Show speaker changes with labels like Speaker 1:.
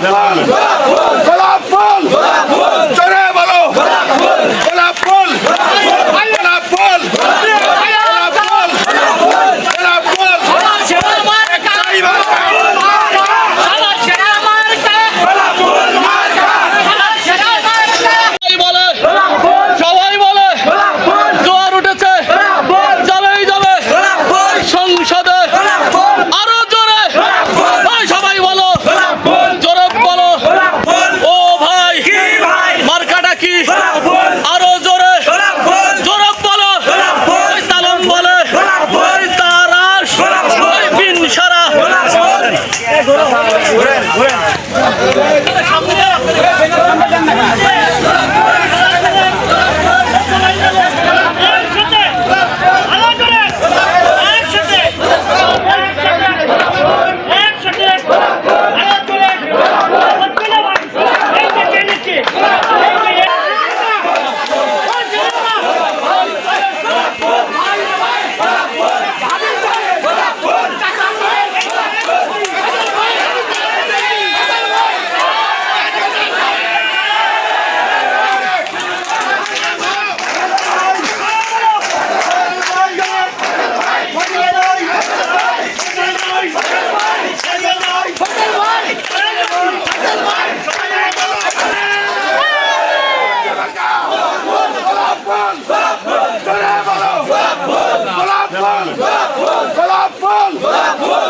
Speaker 1: Yapma! Yapma!
Speaker 2: ঘুরেন ঘুরেন
Speaker 1: গোলাপ ফুল। গোলাপ ফুল। গোলাপ ফুল।